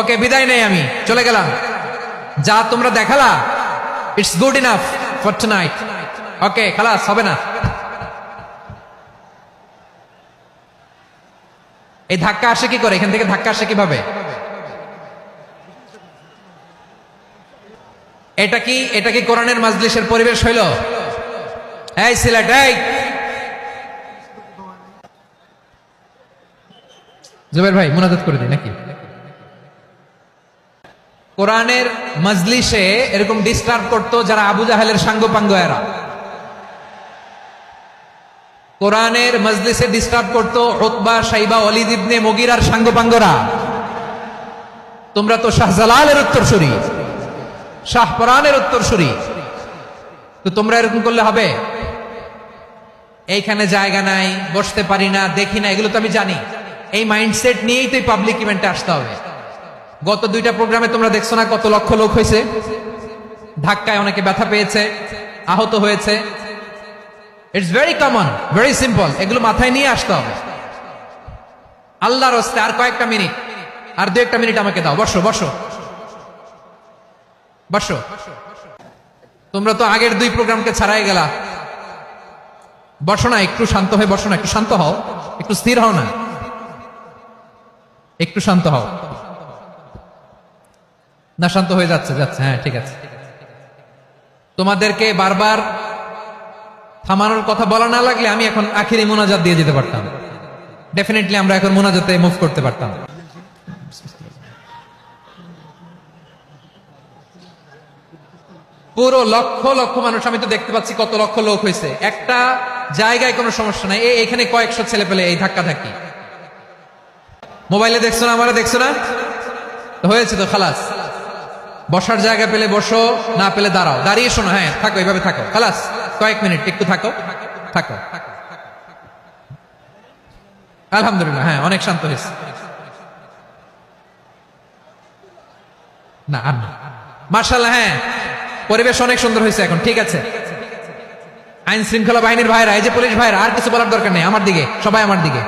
ওকে, বিদায় নেই আমি। চলে গেলাম। যা তোমরা দেখালা it's good enough for tonight okay, খালাস, হবে না। এই ধাক্কা আসে কি করে? এখান থেকে ধাক্কা আসে কীভাবে? এটা কি এটা কি কোরআনের মাজলিসের পরিবেশ হইল? এই সিলেট, এই! জুবের ভাই, মোনাজাত করে দিই নাকি? কোরআনের মজলিসে এরকম ডিস্টার্ব করতো যারা আবু জাহেলের সাঙ্গপাঙ্গ এরা কোরআনের মজলিসে ডিস্টার্ব করতো ওতবা সাইবা অলিদ ইবনে মগিরার সাঙ্গপাঙ্গরা। তোমরা তো শাহজালালের উত্তরসূরি শাহপরানের উত্তরসূরি। তো তোমরা এরকম করলে হবে? এইখানে জায়গা নাই, বসতে পারি না, দেখি না, এগুলো তো আমি জানি। এই মাইন্ডসেট নিয়েই তো পাবলিক ইভেন্টে আসতে হবে। গত দুইটা প্রোগ্রামে তোমরা দেখছ না কত লক্ষ লোক হয়েছে? ধাক্কায় অনেকে ব্যথা পেয়েছে, আহত হয়েছে। It's very common very simple এগুলো মাথায় নিয়ে আসতে হবে। আল্লাহর হস্তে আর কয়েকটা মিনিট, আর দু একটা মিনিট আমাকে দাও। বসো বসো। বসো। তোমরা তো আগের দুই প্রোগ্রামকে ছাড়াই গেলা। বসো না, একটু শান্ত হয়ে বসো না। একটু শান্ত হও। একটু স্থির হও না। একটু শান্ত হও। না, শান্ত হয়ে যাচ্ছে যাচ্ছে হ্যাঁ ঠিক আছে। তোমাদেরকে বারবার থামানোর কথা বলা না লাগলে আমি এখন আখিরি মোনাজাত দিয়ে যেতে পারতাম। ডেফিনেটলি আমরা এখন মোনাজাতে মুভ করতে পারতাম। পুরো লক্ষ লক্ষ মানুষ, আমি তো দেখতে পাচ্ছি কত লক্ষ লোক হয়েছে। একটা জায়গায় কোনো সমস্যা নাই। এখানে কয়েকশো ছেলে পেলে এই ধাক্কা ধাক্কি। মোবাইলে দেখছ না, আমারে দেখছ না? হয়েছে তো খালাস। বসার জায়গা পেলে বসো, না পেলে দাঁড়াও। দাঁড়িয়ে শোনো হ্যাঁ থাকো এইভাবে থাকো। খালাস, কয়েক মিনিট, একটু থাকো। থাকো। আলহামদুলিল্লাহ হ্যাঁ অনেক শান্ত হয়েছে। না, আর না। মার্শাল্লাহ হ্যাঁ পরিবেশ অনেক সুন্দর হয়েছে এখন, ঠিক আছে। আইন শৃঙ্খলা বাহিনীর ভাইরা, এই যে পুলিশ ভাইরা, আর কিছু বলার দরকার নেই, আমার দিকে, সবাই আমার দিকে।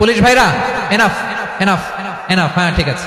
পুলিশ ভাইরা এনাফ এনাফ এনাফ হ্যাঁ ঠিক আছে।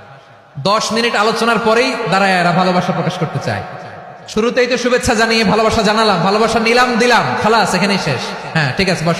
দশ মিনিট আলোচনার পরেই দাঁড়ায় এরা ভালোবাসা প্রকাশ করতে চায়। শুরুতেই তো শুভেচ্ছা জানিয়ে ভালোবাসা জানালাম, ভালোবাসা নিলাম, দিলাম, খালাস, এখানেই শেষ। হ্যাঁ ঠিক আছে, বস।